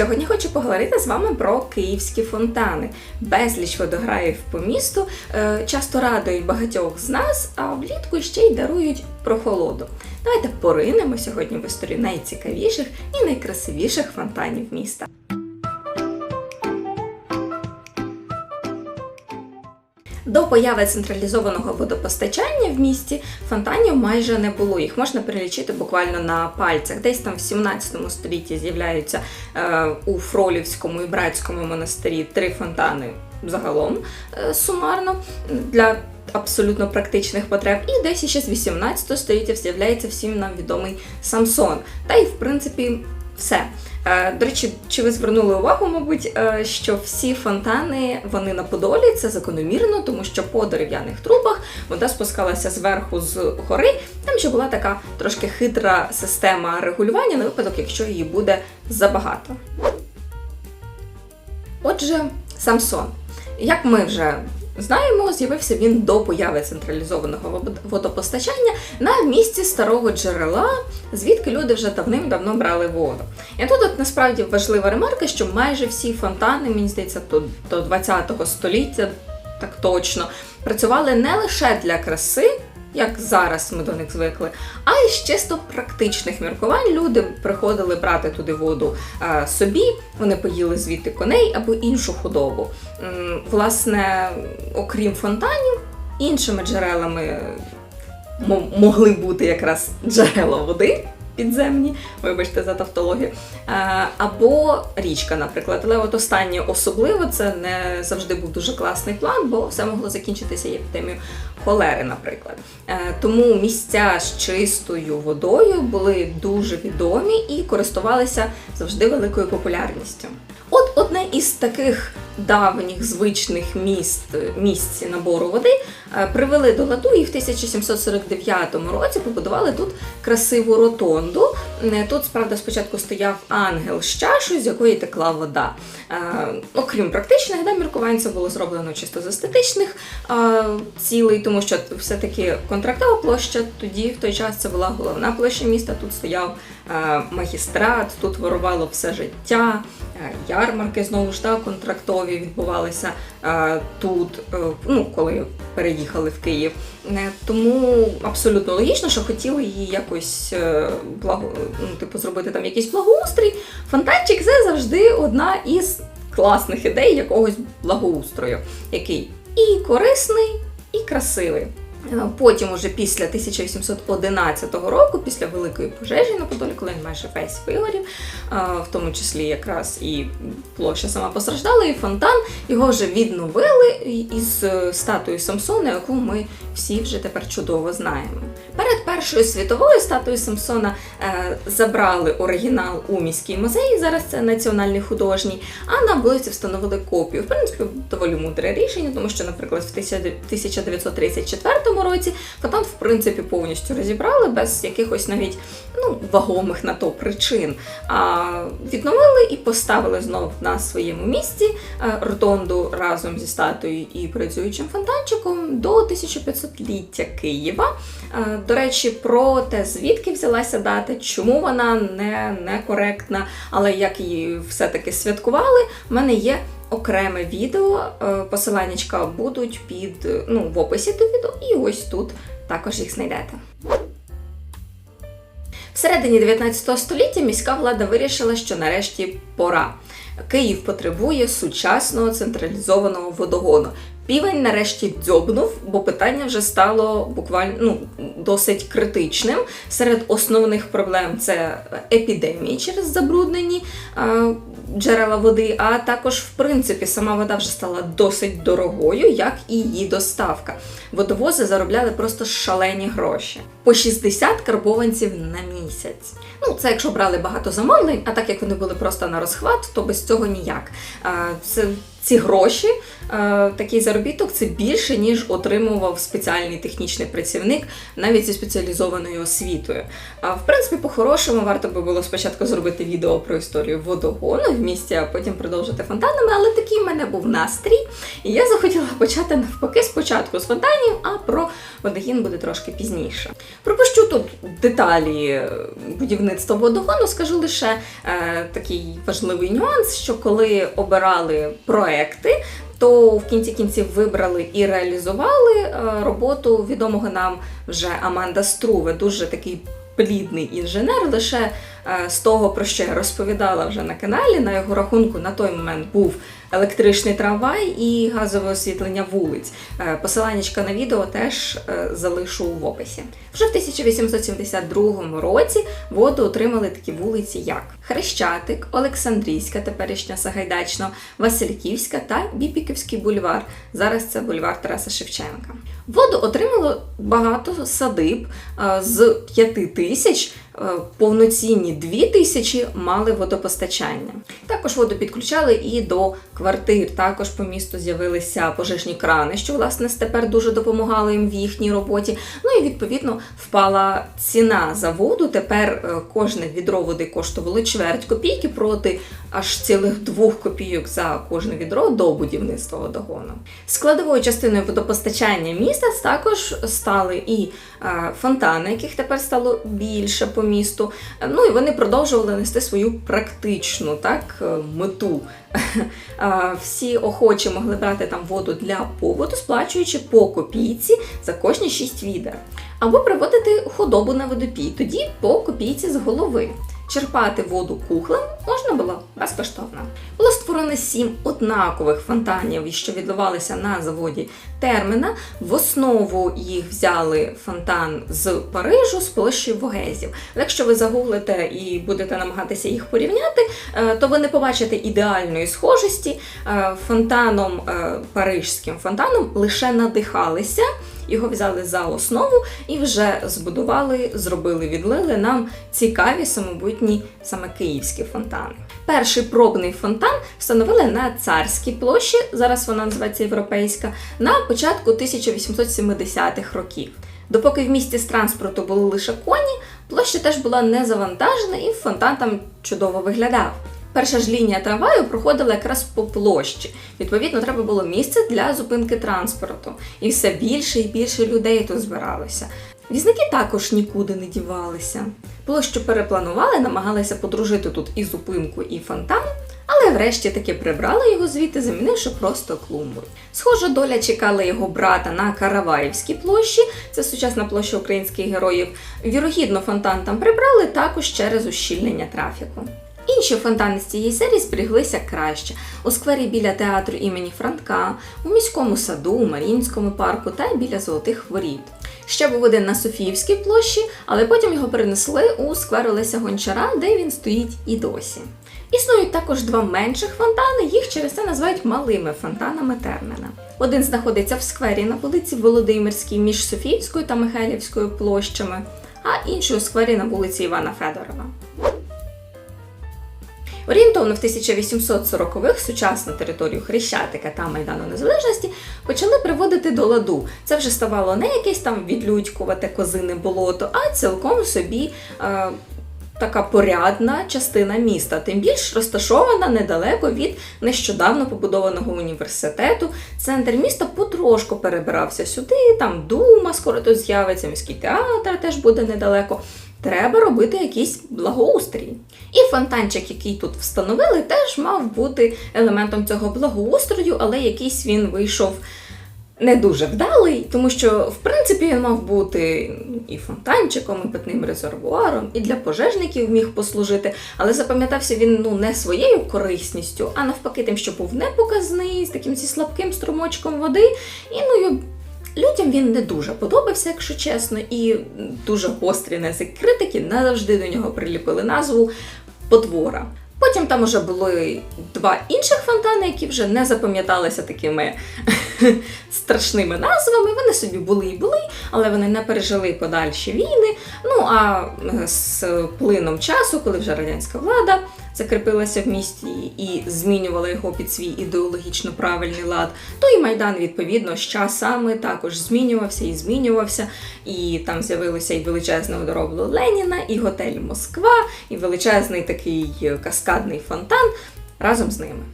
Сьогодні хочу поговорити з вами про київські фонтани. Безліч водограїв по місту е, часто радують багатьох з нас, а влітку ще й дарують прохолоду. Давайте поринемо сьогодні в історію найцікавіших і найкрасивіших фонтанів міста. До появи централізованого водопостачання в місті фонтанів майже не було. Їх можна перелічити буквально на пальцях. Десь там в 17 столітті з'являються е, у Фролівському і Братському монастирі три фонтани загалом е, сумарно для абсолютно практичних потреб. І десь ще з 18 століття з'являється всім нам відомий Самсон. Та й в принципі все. Е, До речі, чи ви звернули увагу, мабуть, е, що всі фонтани вони на Подолі, це закономірно, тому що по дерев'яних трубах вода спускалася зверху з гори. Там ще була така трошки хитра система регулювання на випадок, якщо її буде забагато. Отже, Самсон. Як ми вже знаємо, з'явився він до появи централізованого вод- водопостачання на місці старого джерела, звідки люди вже давним-давно брали воду. І тут от насправді важлива ремарка, що майже всі фонтани, мені здається, до, 20 століття, так точно, працювали не лише для краси. Як зараз ми до них звикли, а й з чисто практичних міркувань люди приходили брати туди воду е, собі, вони поїли звідти коней або іншу худобу. Власне, окрім фонтанів, іншими джерелами могли бути якраз джерела води підземні, вибачте за тавтологію, е, або річка, наприклад. Але от останнє особливо це не завжди був дуже класний план, бо все могло закінчитися епідемією холери, наприклад. Е, Тому місця з чистою водою були дуже відомі і користувалися завжди великою популярністю. От одне із таких давніх звичних міст місць набору води е, привели до ладу і в 1749 році побудували тут красиву ротонду. Е, Тут, справда, спочатку стояв ангел з чашою, з якої текла вода. Е, Окрім практичних да, міркувань, це було зроблено чисто з естетичних цілей, тому що все-таки контрактова площа тоді в той час це була головна площа міста. Тут стояв магістрат, тут вирувало все життя. Е, Ярмарки знову ж так контрактові відбувалися е, тут, е, ну коли переїхали в Київ. Тому абсолютно логічно, що хотіли її якось благо, ну, типу, зробити там якийсь благоустрій. Фонтанчик це завжди одна із класних ідей якогось благоустрою, який і корисний, і красивий. Е, Потім, уже після 1811 року, після великої пожежі на Подолі, коли він майже весь вигорів, е, в тому числі якраз і площа сама постраждала, і фонтан його вже відновили із статуєю Самсона, яку ми всі вже тепер чудово знаємо. Перед Першою світовою статую Самсона е, забрали оригінал у міський музей, зараз це національний художній, а на вулиці встановили копію. В принципі, доволі мудре рішення, тому що, наприклад, в 1934 році фонтан, в принципі, повністю розібрали без якихось навіть ну, вагомих на то причин. А відновили і поставили знов на своєму місці е, ротонду разом зі статуєю і працюючим фонтанчиком до 1500-ліття Києва. Е, До речі, про те, звідки взялася дата, чому вона не, некоректна, але як її все-таки святкували, в мене є окреме відео. е, Посиланнячка будуть під е, ну, в описі до відео, і ось тут також їх знайдете. Всередині 19 століття міська влада вирішила, що нарешті пора. Київ потребує сучасного централізованого водогону. Півень нарешті дзьобнув, бо питання вже стало буквально ну, досить критичним. Серед основних проблем це епідемії через забруднені джерела води, а також, в принципі, сама вода вже стала досить дорогою, як і її доставка. Водовози заробляли просто шалені гроші. По 60 карбованців на місяць. Ну, це якщо брали багато замовлень, а так як вони були просто на розхват, то без цього ніяк. Це ці гроші, такий заробіток це більше, ніж отримував спеціальний технічний працівник навіть зі спеціалізованою освітою. В принципі, по-хорошому варто би було спочатку зробити відео про історію водогону в місті, а потім продовжити фонтанами, але такий в мене був настрій. І я захотіла почати навпаки спочатку з фонтанів, а про водогін буде трошки пізніше. Пропущу тут деталі е, будівництва водогону, скажу лише е, такий важливий нюанс, що коли обирали проекти, то в кінці кінців вибрали і реалізували е, роботу відомого нам вже Аманда Струве, дуже такий плідний інженер. Лише з того, про що я розповідала вже на каналі, на його рахунку на той момент був електричний трамвай і газове освітлення вулиць. Е, Посиланнячка на відео теж е, залишу в описі. Вже в 1872 році воду отримали такі вулиці, як Хрещатик, Олександрійська, теперішня Сагайдачно, Васильківська та Бібіківський бульвар. Зараз це бульвар Тараса Шевченка. Воду отримало багато садиб з 5 тисяч. Повноцінні 2 тисячі мали водопостачання. Також воду підключали і до квартир. Також по місту з'явилися пожежні крани, що власне тепер дуже допомагало їм в їхній роботі. Ну і відповідно впала ціна за воду. Тепер е, кожне відро води коштувало чверть копійки проти аж цілих двох копійок за кожне відро до будівництва водогону. Складовою частиною водопостачання міста також стали і е, фонтани, яких тепер стало більше по місту. Ну і вони продовжували нести свою практичну так, е, мету. Е, Всі охочі могли брати там воду для побуту, сплачуючи по копійці за кожні 6 відер. Або приводити худобу на водопій, тоді по копійці з голови. Черпати воду кухлем можна було безкоштовно. Було створено сім однакових фонтанів, що відливалися на заводі Терміна. В основу їх взяли фонтан з Парижу з площі Вогезів. Якщо ви загуглите і будете намагатися їх порівняти, е, то ви не побачите ідеальної схожості. Е, Фонтаном е, парижським фонтаном лише надихалися. Його взяли за основу і вже збудували, зробили, відлили нам цікаві самобутні саме київські фонтани. Перший пробний фонтан встановили на царській площі, зараз вона називається європейська, на початку 1870-х років. Допоки в місті з транспорту були лише коні, площа теж була не завантажена і фонтан там чудово виглядав. Перша ж лінія трамваю проходила якраз по площі. Відповідно, треба було місце для зупинки транспорту. І все більше і більше людей тут збиралося. Візники також нікуди не дівалися. Площу перепланували, намагалися подружити тут і зупинку, і фонтан, але врешті таки прибрали його звідти, замінивши просто клумбою. Схожа доля чекала його брата на Караваївській площі, це сучасна площа українських героїв. Вірогідно, фонтан там прибрали також через ущільнення трафіку. Інші фонтани з цієї серії зберіглися краще у сквері біля театру імені Франка, у міському саду, у Марінському парку та біля Золотих Воріт. Ще був один на Софіївській площі, але потім його перенесли у сквер Олеся Гончара, де він стоїть і досі. Існують також два менших фонтани, їх через це називають малими фонтанами Термена. Один знаходиться в сквері на вулиці Володимирській між Софіївською та Михайлівською площами, а інший у сквері на вулиці Івана Федорова. Орієнтовно в 1840-х сучасну територію Хрещатика та Майдану Незалежності почали приводити до ладу. Це вже ставало не якесь там відлюдькувате козине болото, а цілком собі е, така порядна частина міста, тим більш розташована недалеко від нещодавно побудованого університету. Центр міста потрошку перебирався сюди, там дума скоро тут з'явиться, міський театр теж буде недалеко. Треба робити якийсь благоустрій. І фонтанчик, який тут встановили, теж мав бути елементом цього благоустрою, але якийсь він вийшов не дуже вдалий, тому що, в принципі, він мав бути і фонтанчиком, і питним резервуаром, і для пожежників міг послужити, але запам'ятався він ну не своєю корисністю, а навпаки, тим, що був непоказний, з таким зі слабким струмочком води. І ну Людям він не дуже подобався, якщо чесно, і дуже гострі на критики назавжди до нього приліпили назву потвора. Потім там уже були два інших фонтани, які вже не запам'яталися такими страшними назвами. Вони собі були і були, але вони не пережили подальші війни. Ну а е, з плином часу, коли вже радянська влада закріпилася в місті і змінювала його під свій ідеологічно правильний лад, то і майдан відповідно з часами також змінювався і змінювався. І там з'явилося і величезне водоробло Леніна, і готель Москва, і величезний такий каскадний фонтан разом з ними.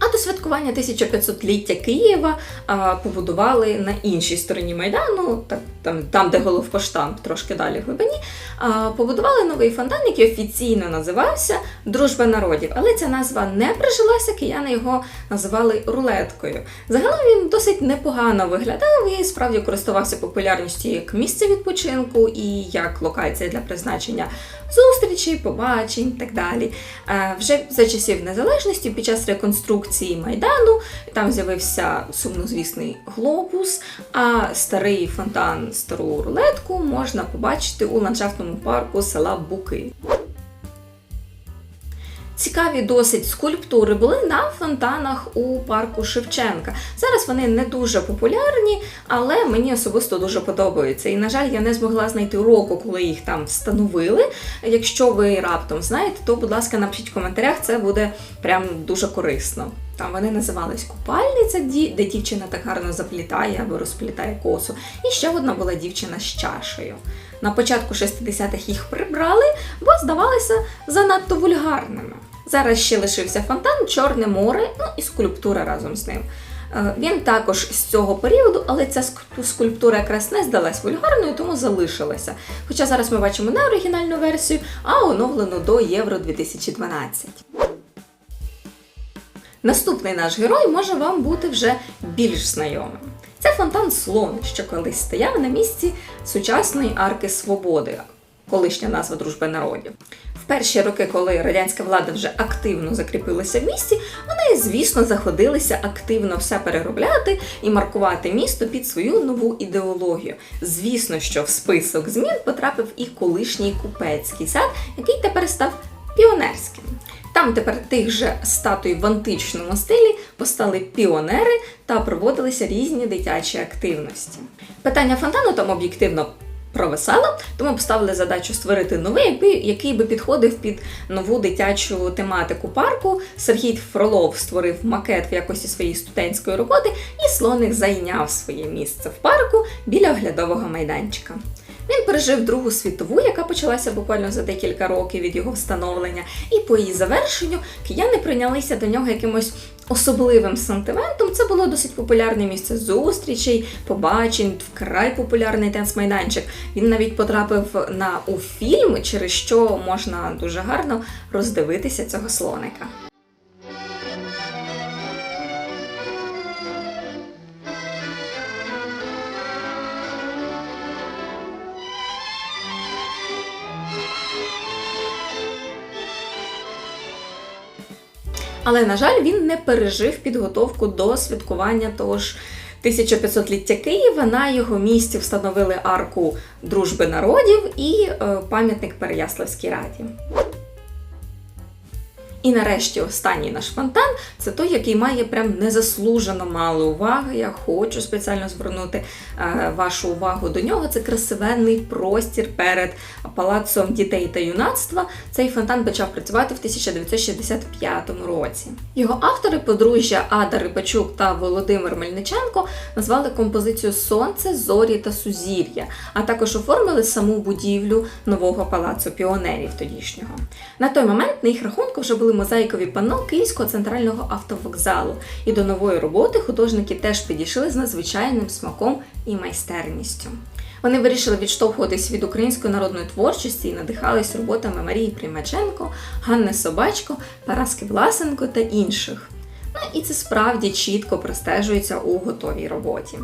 А до святкування 1500-ліття Києва а, побудували на іншій стороні Майдану, так, там, там, де головпоштамп, трошки далі в глибині, а, побудували новий фонтан, який офіційно називався Дружба народів. Але ця назва не прижилася, кияни його називали рулеткою. Загалом він досить непогано виглядав і справді користувався популярністю як місце відпочинку і як локація для призначення зустрічей, побачень так далі. Е, Вже за часів незалежності, під час реконструкції майдану, там з'явився сумнозвісний глобус, а старий фонтан, стару рулетку можна побачити у ландшафтному парку села Буки. Цікаві досить скульптури були на фонтанах у парку Шевченка. Зараз вони не дуже популярні, але мені особисто дуже подобаються. І, на жаль, я не змогла знайти року, коли їх там встановили. Якщо ви раптом знаєте, то, будь ласка, напишіть в коментарях, це буде прям дуже корисно. Там вони називались купальниця, де дівчина так гарно заплітає або розплітає косу. І ще одна була дівчина з чашею. На початку 60-х їх прибрали, бо здавалися занадто вульгарними. Зараз ще лишився фонтан, Чорне море, ну і скульптура разом з ним. Е, Він також з цього періоду, але ця скульптура якраз не здалась вульгарною, тому залишилася. Хоча зараз ми бачимо не оригінальну версію, а оновлену до Євро 2012. Наступний наш герой може вам бути вже більш знайомим. Це фонтан Слон, що колись стояв на місці сучасної арки Свободи, колишня назва Дружби народів. В перші роки, коли радянська влада вже активно закріпилася в місті, вони, звісно, заходилися активно все переробляти і маркувати місто під свою нову ідеологію. Звісно, що в список змін потрапив і колишній купецький сад, який тепер став піонерським. Там тепер тих же статуй в античному стилі постали піонери та проводилися різні дитячі активності. Питання фонтану там об'єктивно провисало, тому поставили задачу створити новий, який би підходив під нову дитячу тематику парку. Сергій Фролов створив макет в якості своєї студентської роботи, і слоник зайняв своє місце в парку біля оглядового майданчика. Він пережив Другу світову, яка почалася буквально за декілька років від його встановлення, і по її завершенню кияни прийнялися до нього якимось особливим сантиментом. Це було досить популярне місце зустрічей, побачень, вкрай популярний танцмайданчик. Він навіть потрапив на у фільм, через що можна дуже гарно роздивитися цього слоника. Але, на жаль, він не пережив підготовку до святкування того ж 1500-ліття Києва. На його місці встановили арку дружби народів і е, пам'ятник Переяславській раді. І нарешті останній наш фонтан це той, який має прям незаслужено мало уваги. Я хочу спеціально звернути е, вашу увагу до нього. Це красивенний простір перед палацом дітей та юнацтва. Цей фонтан почав працювати в 1965 році. Його автори, подружжя Ада Рибачук та Володимир Мельниченко, назвали композицію Сонце, зорі та сузір'я, а також оформили саму будівлю нового палацу піонерів тодішнього. На той момент на їх рахунку вже були мозаїкові панно Київського центрального автовокзалу, і до нової роботи художники теж підійшли з надзвичайним смаком і майстерністю. Вони вирішили відштовхуватись від української народної творчості і надихались роботами Марії Примаченко, Ганни Собачко, Параски Власенко та інших. Ну і це справді чітко простежується у готовій роботі.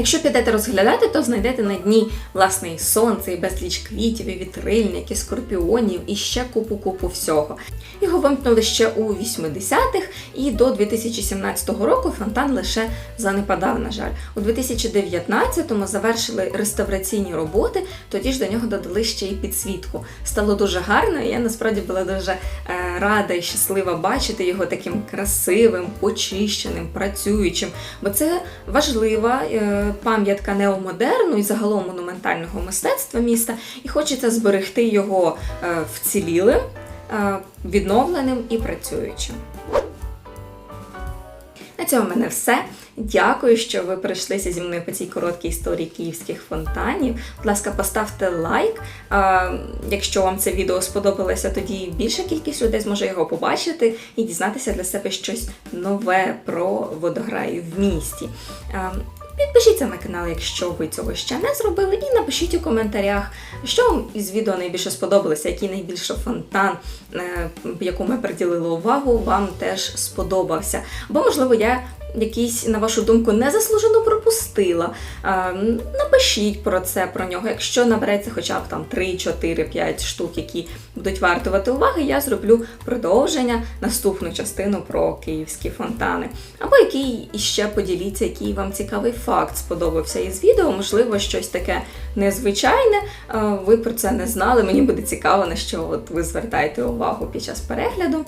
Якщо підете розглядати, то знайдете на дні власне і сонце, і безліч квітів, і вітрильник, скорпіонів, і ще купу-купу всього. Його вимкнули ще у 80-х, і до 2017 року фонтан лише занепадав, на жаль. У 2019-му завершили реставраційні роботи, тоді ж до нього додали ще й підсвітку. Стало дуже гарно, і я насправді була дуже е, рада і щаслива бачити його таким красивим, почищеним, працюючим. Бо це важлива е, пам'ятка неомодерну і загалом монументального мистецтва міста, і хочеться зберегти його е, вцілілим, е, відновленим і працюючим. На цьому в мене все. Дякую, що ви прийшлися зі мною по цій короткій історії київських фонтанів. Будь ласка, поставте лайк. Якщо вам це відео сподобалося, тоді більша кількість людей зможе його побачити і дізнатися для себе щось нове про водограї в місті. Підпишіться на канал, якщо ви цього ще не зробили, і напишіть у коментарях, що вам із відео найбільше сподобалося, який найбільше фонтан, е, якому ми приділили увагу, вам теж сподобався. Бо, можливо, я якийсь, на вашу думку, незаслужено пропустила. Е, Напишіть про це, про нього. Якщо набереться хоча б там 3, 4, 5 штук, які будуть вартувати уваги, я зроблю продовження, наступну частину про київські фонтани. Або який іще поділіться, який вам цікавий факт сподобався із відео, можливо, щось таке незвичайне. е, Ви про це не знали. Мені буде цікаво, на що от ви звертаєте увагу під час перегляду.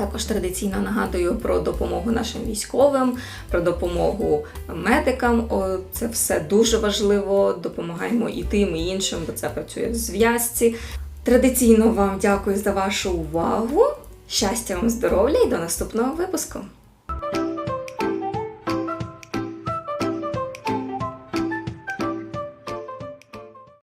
Також традиційно нагадую про допомогу нашим військовим, про допомогу медикам. Це все дуже важливо. Допомагаємо і тим, і іншим, бо це працює в зв'язці. Традиційно вам дякую за вашу увагу. Щастя вам, здоров'я і до наступного випуску!